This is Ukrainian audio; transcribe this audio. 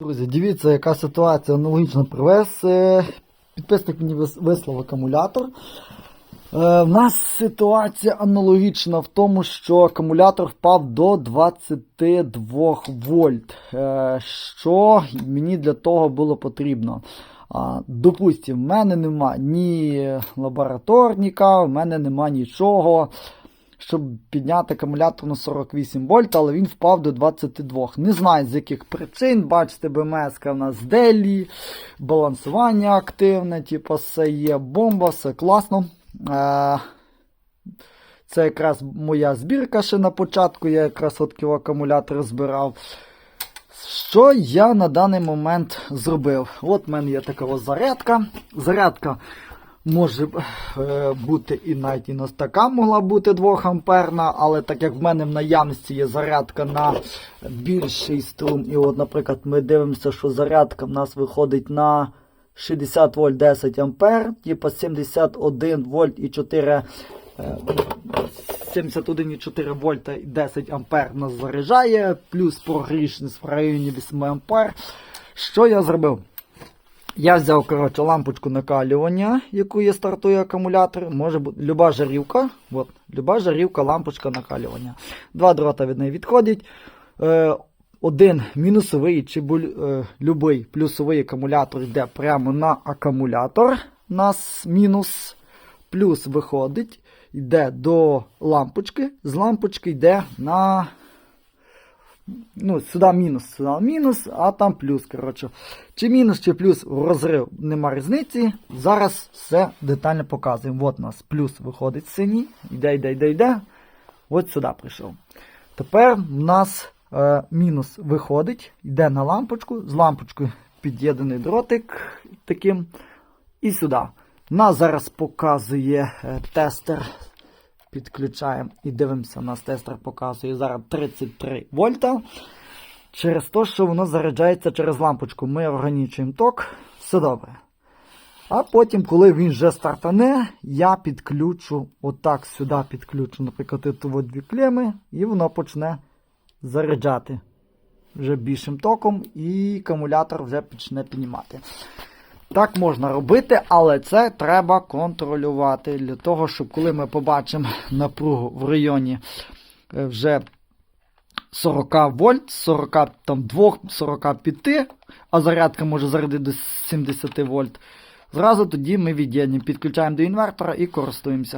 Друзі, дивіться, яка ситуація аналогічно привез. Е, Підписник мені вислав акумулятор. Е, В нас ситуація аналогічна в тому, що акумулятор впав до 22 вольт. Е, Що мені для того було потрібно? А, Допустим, в мене нема ні лабораторніка, в мене нема нічого щоб підняти акумулятор на 48 вольт, але він впав до 22. Не знаю з яких причин. Бачите, БМС в нас делі, балансування активне, типу, все є бомба, все класно. Е, Це якраз моя збірка ще на початку, я якраз от акумулятор збирав. Що я на даний момент зробив? От в мене є така зарядка. Зарядка може е, бути і навіть і на така могла бути 2 амперна, але так як в мене в наявності є зарядка на більший струм, і от, наприклад, ми дивимося, що зарядка в нас виходить на 60 вольт 10 ампер, типа 71 вольт і 4 е, 71,4 вольта і 10 ампер нас заряджає, плюс прогрішність в районі 8 ампер. Що я зробив? Я взяв коротше, лампочку накалювання, яку є стартує акумулятор. Може бути люба жарівка. От, люба жарівка, лампочка накалювання. Два дрота від неї відходять. Е, один мінусовий чи буль, е, любий плюсовий акумулятор йде прямо на акумулятор. У нас мінус. Плюс виходить, йде до лампочки. З лампочки йде на ну, сюди мінус, сюди мінус, а там плюс. коротше. Чи мінус, чи плюс розрив нема різниці. Зараз все детально показуємо. От у нас плюс виходить синій. Йде, йде, йде, йде. От сюди прийшов. Тепер в нас е, мінус виходить, йде на лампочку, з лампочкою під'єднаний дротик таким. І сюди. Нас зараз показує е, тестер підключаємо і дивимося, нас тестер показує зараз 33 вольта. Через те, що воно заряджається через лампочку. Ми органічуємо ток, все добре. А потім, коли він вже стартане, я підключу, отак сюди підключу, наприклад, тут дві клеми, і воно почне заряджати вже більшим током, і акумулятор вже почне піднімати. Так можна робити, але це треба контролювати для того, щоб коли ми побачимо напругу в районі е, вже 40 вольт, 42, 45, а зарядка може зарядити до 70 вольт. Зразу тоді ми від'єднуємо, підключаємо до інвертора і користуємося.